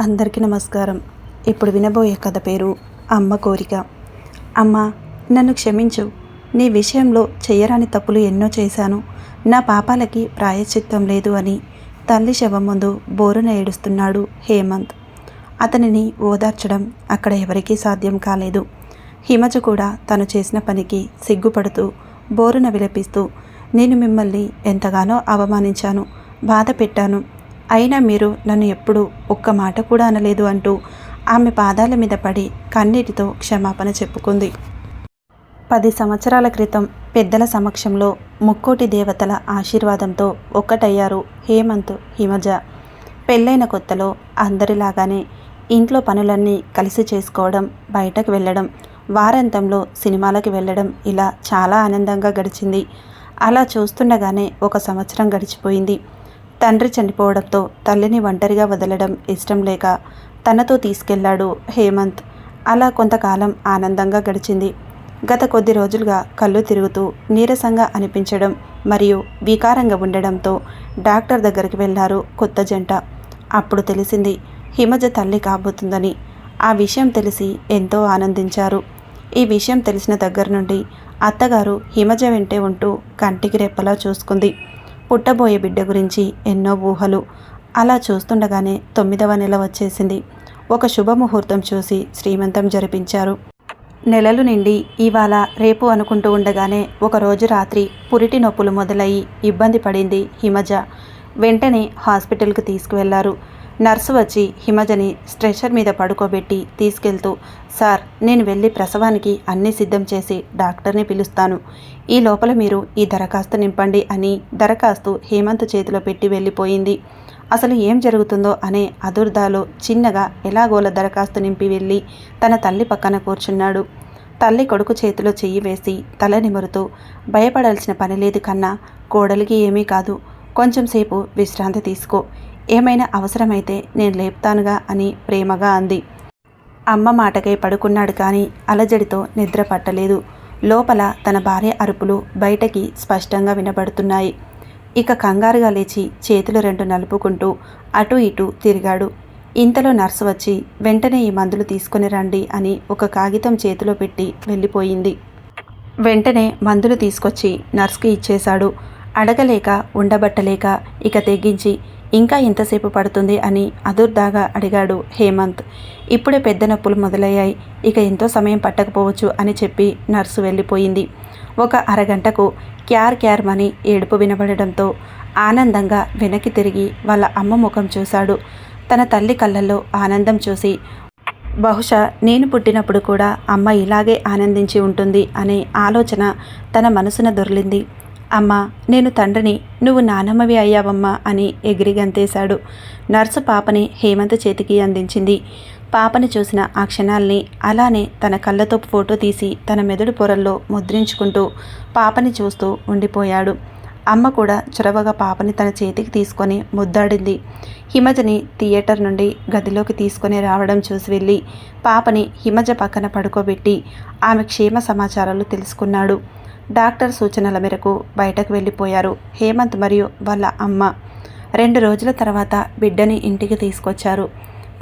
అందరికీ నమస్కారం. ఇప్పుడు వినబోయే కథ పేరు అమ్మ కోరిక. అమ్మ నన్ను క్షమించు. నీ విషయంలో చెయ్యరాని తప్పులు ఎన్నో చేశాను. నా పాపాలకి ప్రాయశ్చిత్తం లేదు అని తల్లి శవం ముందు బోరున ఏడుస్తున్నాడు హేమంత్. అతనిని ఓదార్చడం అక్కడ ఎవరికీ సాధ్యం కాలేదు. హిమజ కూడా తను చేసిన పనికి సిగ్గుపడుతూ బోరున విలపిస్తూ నేను మిమ్మల్ని ఎంతగానో అవమానించాను బాధ పెట్టాను అయినా మీరు నన్ను ఎప్పుడూ ఒక్క మాట కూడా అనలేదు అంటూ ఆమె పాదాల మీద పడి కన్నీటితో క్షమాపణ చెప్పుకుంది. పది సంవత్సరాల క్రితం పెద్దల సమక్షంలో ముక్కోటి దేవతల ఆశీర్వాదంతో ఒక్కటయ్యారు హేమంత్ హిమజ. పెళ్ళైన కొత్తలో అందరిలాగానే ఇంట్లో పనులన్నీ కలిసి చేసుకోవడం బయటకు వెళ్ళడం వారాంతంలో సినిమాలకు వెళ్ళడం ఇలా చాలా ఆనందంగా గడిచింది. అలా చూస్తుండగానే ఒక సంవత్సరం గడిచిపోయింది. తండ్రి చనిపోవడంతో తల్లిని ఒంటరిగా వదలడం ఇష్టం లేక తనతో తీసుకెళ్ళాడు హేమంత్. అలా కొంతకాలం ఆనందంగా గడిచింది. గత కొద్ది రోజులుగా కళ్ళు తిరుగుతూ నీరసంగా అనిపించడం మరియు వికారంగా ఉండడంతో డాక్టర్ దగ్గరికి వెళ్ళారు కొత్త జంట. అప్పుడు తెలిసింది హిమజ తల్లి కాబోతుందని. ఆ విషయం తెలిసి ఎంతో ఆనందించారు. ఈ విషయం తెలిసిన దగ్గర నుండి అత్తగారు హిమజ వెంటే ఉంటూ కంటికి రెప్పలా చూసుకుంది. పుట్టబోయే బిడ్డ గురించి ఎన్నో ఊహలు. అలా చూస్తుండగానే తొమ్మిదవ నెల వచ్చేసింది. ఒక శుభముహూర్తం చూసి శ్రీమంతం జరిపించారు. నెలలు నిండి ఇవాళ రేపు అనుకుంటూ ఉండగానే ఒకరోజు రాత్రి పురిటి నొప్పులు మొదలయ్యి ఇబ్బంది పడింది హిమజ. వెంటనే హాస్పిటల్కి తీసుకువెళ్ళారు. నర్సు వచ్చి హిమజని స్ట్రెచర్ మీద పడుకోబెట్టి తీసుకెళ్తూ సార్ నేను వెళ్ళి ప్రసవానికి అన్నీ సిద్ధం చేసి డాక్టర్ని పిలుస్తాను. ఈ లోపల మీరు ఈ దరఖాస్తు నింపండి అని దరఖాస్తు హేమంత్ చేతిలో పెట్టి వెళ్ళిపోయింది. అసలు ఏం జరుగుతుందో అనే అదుర్దాలో చిన్నగా ఎలాగోల దరఖాస్తు నింపి వెళ్ళి తన తల్లి పక్కన కూర్చున్నాడు. తల్లి కొడుకు చేతిలో చెయ్యి వేసి తల నిమురుతూ భయపడాల్సిన పని లేదు కన్నా కోడలికి ఏమీ కాదు. కొంచెం సేపు విశ్రాంతి తీసుకో. ఏమైనా అవసరమైతే నేను లేపుతానుగా అని ప్రేమగా అంది. అమ్మ మాటకై పడుకున్నాడు కానీ అలజడితో నిద్ర పట్టలేదు. లోపల తన భార్య అరుపులు బయటకి స్పష్టంగా వినబడుతున్నాయి. ఇక కంగారుగా లేచి చేతులు రెండు నలుపుకుంటూ అటు ఇటు తిరిగాడు. ఇంతలో నర్సు వచ్చి వెంటనే ఈ మందులు తీసుకుని రండి అని ఒక కాగితం చేతిలో పెట్టి వెళ్ళిపోయింది. వెంటనే మందులు తీసుకొచ్చి నర్స్కి ఇచ్చేశాడు. అడగలేక ఉండబట్టలేక ఇక తెగించి ఇంకా ఎంతసేపు పడుతుంది అని అదుర్దాగా అడిగాడు హేమంత్. ఇప్పుడే పెద్ద నొప్పులు మొదలయ్యాయి. ఇక ఎంతో సమయం పట్టకపోవచ్చు అని చెప్పి నర్సు వెళ్ళిపోయింది. ఒక అరగంటకు క్యార్ క్యార్ మని ఏడుపు వినబడడంతో ఆనందంగా వెనక్కి తిరిగి వాళ్ళ అమ్మ ముఖం చూశాడు. తన తల్లి కళ్ళల్లో ఆనందం చూసి బహుశా నేను పుట్టినప్పుడు కూడా అమ్మ ఇలాగే ఆనందించి ఉంటుంది అనే ఆలోచన తన మనసున దొర్లింది. అమ్మా నేను తండ్రిని నువ్వు నానమ్మవి అయ్యావమ్మా అని ఎగిరి గంతేశాడు. నర్సు పాపని హేమంత్ చేతికి అందించింది. పాపని చూసిన ఆ క్షణాల్ని అలానే తన కళ్ళతో ఫోటో తీసి తన మెదడు పొరల్లో ముద్రించుకుంటూ పాపని చూస్తూ ఉండిపోయాడు. అమ్మ కూడా చొరవగా పాపని తన చేతికి తీసుకొని ముద్దాడింది. హిమజని థియేటర్ నుండి గదిలోకి తీసుకొని రావడం చూసి వెళ్ళి పాపని హిమజ పక్కన పడుకోబెట్టి ఆమె క్షేమ సమాచారాలు తెలుసుకున్నాడు. డాక్టర్ సూచనల మేరకు బయటకు వెళ్ళిపోయారు హేమంత్ మరియు వాళ్ళ అమ్మ. రెండు రోజుల తర్వాత బిడ్డని ఇంటికి తీసుకొచ్చారు.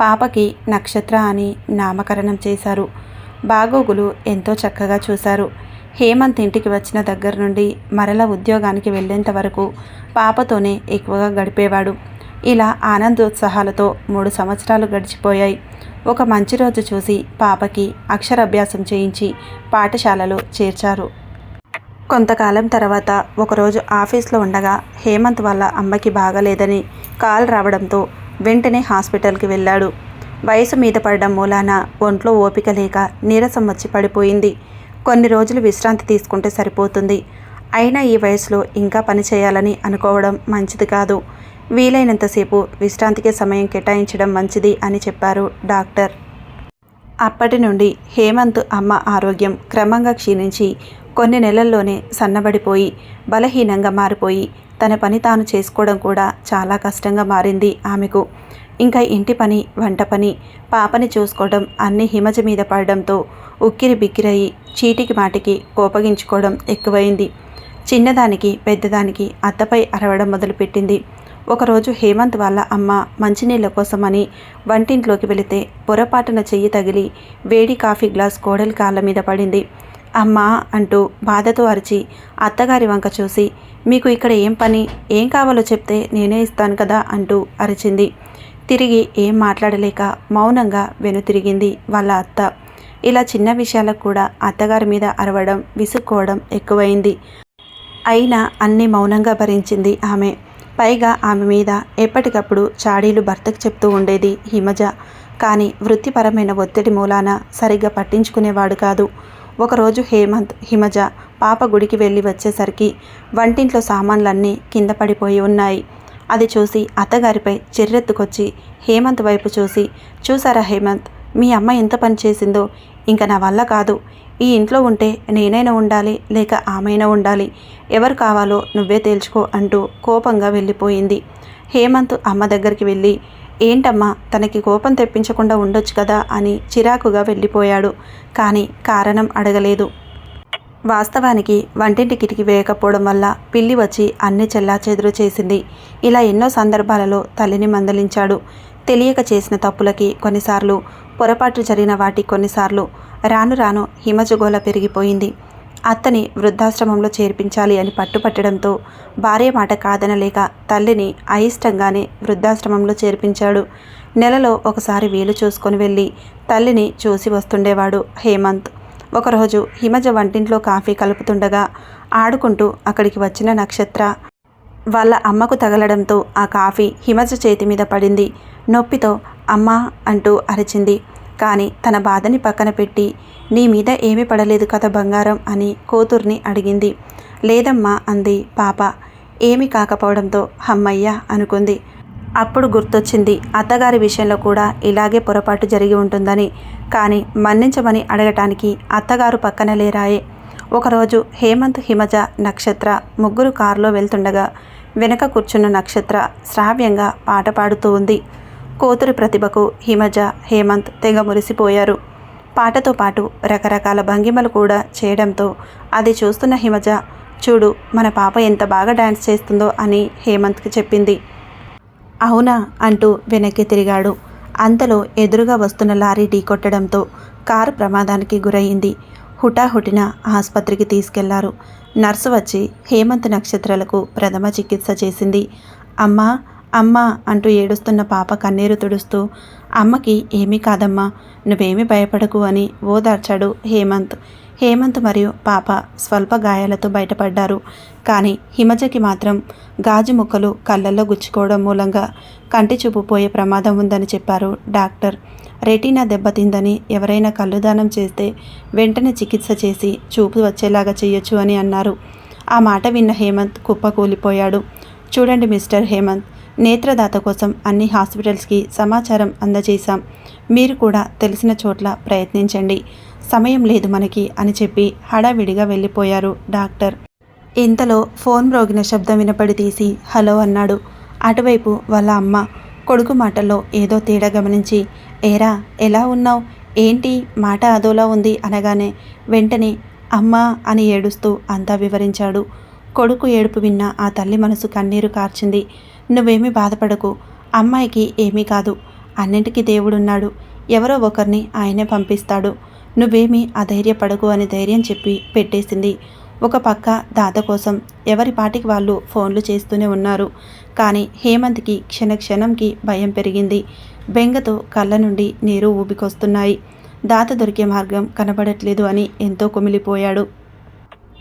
పాపకి నక్షత్ర అని నామకరణం చేశారు. బాగోగులు ఎంతో చక్కగా చూశారు. హేమంత్ ఇంటికి వచ్చిన దగ్గర నుండి మరల ఉద్యోగానికి వెళ్ళేంత వరకు పాపతోనే ఎక్కువగా గడిపేవాడు. ఇలా ఆనందోత్సాహాలతో మూడు సంవత్సరాలు గడిచిపోయాయి. ఒక మంచి రోజు చూసి పాపకి అక్షరాభ్యాసం చేయించి పాఠశాలలో చేర్చారు. కొంతకాలం తర్వాత ఒకరోజు ఆఫీస్లో ఉండగా హేమంత్ వాళ్ళ అమ్మకి బాగలేదని కాల్ రావడంతో వెంటనే హాస్పిటల్కి వెళ్ళాడు. వయసు మీద పడడం మూలాన ఒంట్లో ఓపిక లేక నీరసం వచ్చి పడిపోయింది. కొన్ని రోజులు విశ్రాంతి తీసుకుంటే సరిపోతుంది. అయినా ఈ వయసులో ఇంకా పని చేయాలని అనుకోవడం మంచిది కాదు. వీలైనంతసేపు విశ్రాంతికి సమయం కేటాయించడం మంచిది అని చెప్పారు డాక్టర్. అప్పటి నుండి హేమంత్ అమ్మ ఆరోగ్యం క్రమంగా క్షీణించి కొన్ని నెలల్లోనే సన్నబడిపోయి బలహీనంగా మారిపోయి తన పని తాను చేసుకోవడం కూడా చాలా కష్టంగా మారింది ఆమెకు. ఇంకా ఇంటి పని వంట పని పాపని చూసుకోవడం అన్ని హిమజ మీద పడడంతో ఉక్కిరి బిక్కిరయి చీటికి మాటికి కోపగించుకోవడం ఎక్కువైంది. చిన్నదానికి పెద్దదానికి అత్తపై అరవడం మొదలుపెట్టింది. ఒకరోజు హేమంత్ వాళ్ళ అమ్మ మంచినీళ్ళ కోసమని వంటింట్లోకి వెళితే పొరపాటున చెయ్యి తగిలి వేడి కాఫీ గ్లాస్ కోడలి కాళ్ళ మీద పడింది. అమ్మా అంటూ బాధతో అరిచి అత్తగారి వంక చూసి మీకు ఇక్కడ ఏం పని? ఏం కావాలో చెప్తే నేనే ఇస్తాను కదా? అంటూ అరిచింది. తిరిగి ఏం మాట్లాడలేక మౌనంగా వెనుతిరిగింది వాళ్ళ అత్త. ఇలా చిన్న విషయాలకు కూడా అత్తగారి మీద అరవడం విసుక్కోవడం ఎక్కువైంది. అయినా అన్ని మౌనంగా భరించింది ఆమె. పైగా ఆమె మీద ఎప్పటికప్పుడు చాడీలు భర్తకు చెప్తూ ఉండేది హిమజ. కానీ వృత్తిపరమైన ఒత్తిడి మూలాన సరిగ్గా పట్టించుకునేవాడు కాదు. ఒకరోజు హేమంత్ హిమజ పాప గుడికి వెళ్ళి వచ్చేసరికి వంటింట్లో సామాన్లన్నీ కింద పడిపోయి ఉన్నాయి. అది చూసి అత్తగారిపై చిర్రెత్తుకొచ్చి హేమంత్ వైపు చూసి చూసారా హేమంత్ మీ అమ్మ ఎంత పని చేసిందో? ఇంకా నా వల్ల కాదు. ఈ ఇంట్లో ఉంటే నేనైనా ఉండాలి లేక ఆమెనా ఉండాలి. ఎవరు కావాలో నువ్వే తేల్చుకో అంటూ కోపంగా వెళ్ళిపోయింది. హేమంత్ అమ్మ దగ్గరికి వెళ్ళి ఏంటమ్మా తనకి కోపం తెప్పించకుండా ఉండొచ్చు కదా అని చిరాకుగా వెళ్ళిపోయాడు. కానీ కారణం అడగలేదు. వాస్తవానికి వంటింటి కిటికీ వేయకపోవడం వల్ల పిల్లి వచ్చి అన్ని చెల్లాచెదురు చేసింది. ఇలా ఎన్నో సందర్భాలలో తల్లిని మందలించాడు. తెలియక చేసిన తప్పులకి కొన్నిసార్లు పొరపాటు జరిగిన వాటి కొన్నిసార్లు రాను రాను హిమజగోళ పెరిగిపోయింది. అత్తని వృద్ధాశ్రమంలో చేర్పించాలి అని పట్టుపట్టడంతో భార్య మాట కాదనలేక తల్లిని అయిష్టంగానే వృద్ధాశ్రమంలో చేర్పించాడు. నెలలో ఒకసారి వీలు చూసుకొని వెళ్ళి తల్లిని చూసి వస్తుండేవాడు హేమంత్. ఒకరోజు హిమజ వంటింట్లో కాఫీ కలుపుతుండగా ఆడుకుంటూ అక్కడికి వచ్చిన నక్షత్ర వాళ్ళ అమ్మకు తగలడంతో ఆ కాఫీ హిమజ చేతి మీద పడింది. నొప్పితో అమ్మా అంటూ అరిచింది. కానీ తన బాధని పక్కన పెట్టి నీ మీద ఏమీ పడలేదు కదా బంగారం అని కూతుర్ని అడిగింది. లేదమ్మా అంది పాప. ఏమీ కాకపోవడంతో హమ్మయ్య అనుకుంది. అప్పుడు గుర్తొచ్చింది అత్తగారి విషయంలో కూడా ఇలాగే పొరపాటు జరిగి ఉంటుందని. కానీ మన్నించమని అడగటానికి అత్తగారు పక్కన లేరాయే. ఒకరోజు హేమంత్ హిమజ నక్షత్ర ముగ్గురు కారులో వెళ్తుండగా వెనక కూర్చున్న నక్షత్ర శ్రావ్యంగా పాట పాడుతూ ఉంది. కూతురి ప్రతిభకు హిమజ హేమంత్ తెగ మురిసిపోయారు. పాటతో పాటు రకరకాల భంగిమలు కూడా చేయడంతో అది చూస్తున్న హిమజ చూడు మన పాప ఎంత బాగా డ్యాన్స్ చేస్తుందో అని హేమంత్కి చెప్పింది. అవునా అంటూ వెనక్కి తిరిగాడు. అంతలో ఎదురుగా వస్తున్న లారీ ఢీకొట్టడంతో కారు ప్రమాదానికి గురయింది. హుటాహుటిన ఆసుపత్రికి తీసుకెళ్ళారు. నర్సు వచ్చి హేమంత్ నక్షత్రాలకు ప్రథమ చికిత్స చేసింది. అమ్మా అమ్మా అంటూ ఏడుస్తున్న పాప కన్నీరు తుడుస్తూ అమ్మకి ఏమీ కాదమ్మా నువ్వేమీ భయపడకు అని ఓదార్చాడు హేమంత్. హేమంత్ మరియు పాప స్వల్ప గాయాలతో బయటపడ్డారు. కానీ హిమజకి మాత్రం గాజు ముక్కలు కళ్ళల్లో గుచ్చుకోవడం మూలంగా కంటి చూపు పోయే ప్రమాదం ఉందని చెప్పారు డాక్టర్. రెటీనా దెబ్బతిందని ఎవరైనా కళ్ళు దానం చేస్తే వెంటనే చికిత్స చేసి చూపు వచ్చేలాగా చేయొచ్చు అని అన్నారు. ఆ మాట విన్న హేమంత్ కుప్పకూలిపోయాడు. చూడండి మిస్టర్ హేమంత్ నేత్రదాత కోసం అన్ని హాస్పిటల్స్కి సమాచారం అందజేశాం. మీరు కూడా తెలిసిన చోట్ల ప్రయత్నించండి. సమయం లేదు మనకి అని చెప్పి హడావిడిగా వెళ్ళిపోయారు డాక్టర్. ఇంతలో ఫోన్ మ్రోగిన శబ్దం వినపడి తీసి హలో అన్నాడు. అటువైపు వాళ్ళ అమ్మ కొడుకు మాటల్లో ఏదో తేడా గమనించి ఏరా ఎలా ఉన్నావు? ఏంటి? మాట అదోలా ఉంది అనగానే వెంటనే అమ్మా అని ఏడుస్తూ అంతా వివరించాడు. కొడుకు ఏడుపు విన్న ఆ తల్లి మనసు కన్నీరు కార్చింది. నువ్వేమీ బాధపడకు. అమ్మాయికి ఏమీ కాదు. అన్నింటికీ దేవుడున్నాడు. ఎవరో ఒకరిని ఆయనే పంపిస్తాడు. నువ్వేమీ అధైర్యపడకు అని ధైర్యం చెప్పి పెట్టేసింది. ఒక పక్క దాత కోసం ఎవరి పాటికి వాళ్ళు ఫోన్లు చేస్తూనే ఉన్నారు. కానీ హేమంత్కి క్షణక్షణంకి భయం పెరిగింది. బెంగతో కళ్ళ నుండి నీరు ఊబికొస్తున్నాయి. దాత దొరికే మార్గం కనబడట్లేదు అని ఎంతో కుమిలిపోయాడు.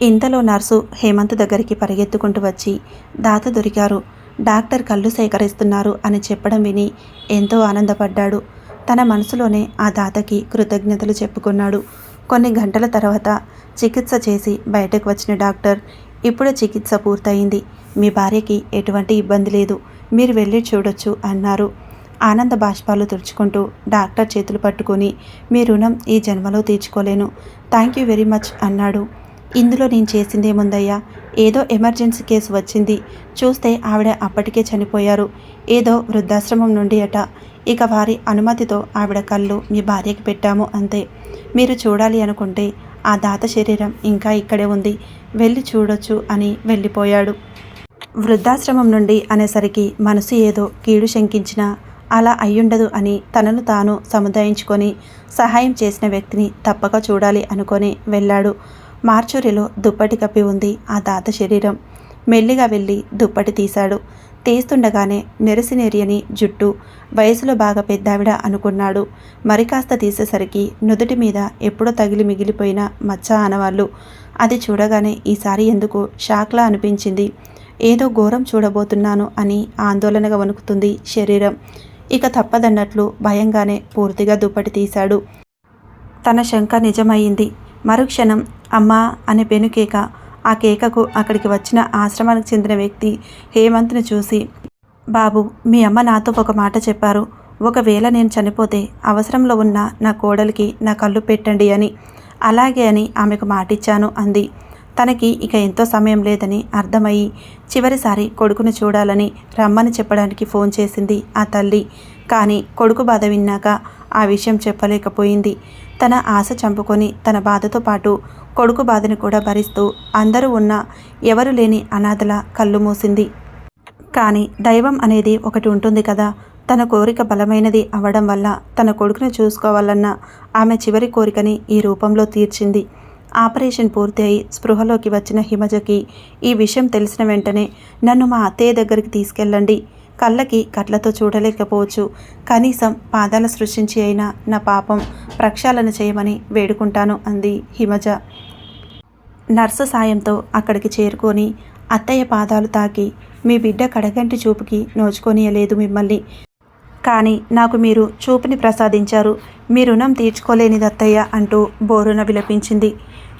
ఇంతలో నర్సు హేమంత్ దగ్గరికి పరిగెత్తుకుంటూ వచ్చి దాత దొరికారు. డాక్టర్ కళ్ళు సేకరిస్తున్నారు అని చెప్పడం విని ఎంతో ఆనందపడ్డాడు. తన మనసులోనే ఆ దాతకి కృతజ్ఞతలు చెప్పుకున్నాడు. కొన్ని గంటల తర్వాత చికిత్స చేసి బయటకు వచ్చిన డాక్టర్ ఇప్పుడు చికిత్స పూర్తయింది. మీ భార్యకి ఎటువంటి ఇబ్బంది లేదు. మీరు వెళ్ళి చూడొచ్చు అన్నారు. ఆనంద బాష్పాలు తుడుచుకుంటూ డాక్టర్ చేతులు పట్టుకొని మీ రుణం ఈ జన్మలో తీర్చుకోలేను. థ్యాంక్ యూ వెరీ మచ్ అన్నాడు. ఇందులో నేను చేసిందేముందయ్యా ఏదో ఎమర్జెన్సీ కేసు వచ్చింది. చూస్తే ఆవిడ అప్పటికే చనిపోయారు. ఏదో వృద్ధాశ్రమం నుండి అట. ఇక వారి అనుమతితో ఆవిడ కళ్ళు మీ భార్యకి పెట్టాము అంతే. మీరు చూడాలి అనుకుంటే ఆ దాత శరీరం ఇంకా ఇక్కడే ఉంది. వెళ్ళి చూడొచ్చు అని వెళ్ళిపోయాడు. వృద్ధాశ్రమం నుండి అనేసరికి మనసు ఏదో కీడు శంకించినా అలా అయ్యుండదు అని తనను తాను సముదాయించుకొని సహాయం చేసిన వ్యక్తిని తప్పక చూడాలి అనుకొని వెళ్ళాడు. మార్చూరిలో దుప్పటి కప్పి ఉంది ఆ తాత శరీరం. మెల్లిగా వెళ్ళి దుప్పటి తీశాడు. తీస్తుండగానే నెరసినెరియని జుట్టు వయసులో బాగా పెద్దావిడ అనుకున్నాడు. మరి కాస్త తీసేసరికి నుదుటి మీద ఎప్పుడో తగిలి మిగిలిపోయిన మచ్చ ఆనవాళ్ళు అది చూడగానే ఈసారి ఎందుకు షాక్లా అనిపించింది. ఏదో ఘోరం చూడబోతున్నాను అని ఆందోళనగా వణుకుతుంది శరీరం. ఇక తప్పదన్నట్లు భయంగానే పూర్తిగా దుప్పటి తీశాడు. తన శంక నిజమైంది మరుక్షణం అమ్మా అనే పెనుకేక ఆ కేకకు అక్కడికి వచ్చిన ఆశ్రమానికి చెందిన వ్యక్తి హేమంత్ని చూసి బాబు మీ అమ్మ నాతో ఒక మాట చెప్పారు. ఒకవేళ నేను చనిపోతే అవసరంలో ఉన్న నా కోడలికి నా కళ్ళు పెట్టండి అని. అలాగే అని ఆమెకు మాటిచ్చాను అంది. తనకి ఇక ఎంతో సమయం లేదని అర్థమయ్యి చివరిసారి కొడుకును చూడాలని రమ్మని చెప్పడానికి ఫోన్ చేసింది ఆ తల్లి. కానీ కొడుకు బాధ విన్నాక ఆ విషయం చెప్పలేకపోయింది. తన ఆశ చంపుకొని తన బాధతో పాటు కొడుకు బాధను కూడా భరిస్తూ అందరూ ఉన్న ఎవరు లేని అనాథల కళ్ళు మూసింది. కానీ దైవం అనేది ఒకటి ఉంటుంది కదా. తన కోరిక బలమైనది అవ్వడం వల్ల తన కొడుకును చూసుకోవాలన్న ఆమె చివరి కోరికని ఈ రూపంలో తీర్చింది. ఆపరేషన్ పూర్తి అయి స్పృహలోకి వచ్చిన హిమజకి ఈ విషయం తెలిసిన వెంటనే నన్ను మా అత్తయ్య దగ్గరికి తీసుకెళ్ళండి. కళ్ళకి కట్లతో చూడలేకపోవచ్చు. కనీసం పాదాల సృష్టించి అయినా నా పాపం ప్రక్షాళన చేయమని వేడుకుంటాను అంది హిమజ. నర్సు సాయంతో అక్కడికి చేరుకొని అత్తయ్య పాదాలు తాకి మీ బిడ్డ కడగంటి చూపుకి నోచుకొనియలేదు మిమ్మల్ని. కానీ నాకు మీరు చూపుని ప్రసాదించారు. మీ రుణం తీర్చుకోలేనిది అత్తయ్య అంటూ బోరున విలపించింది.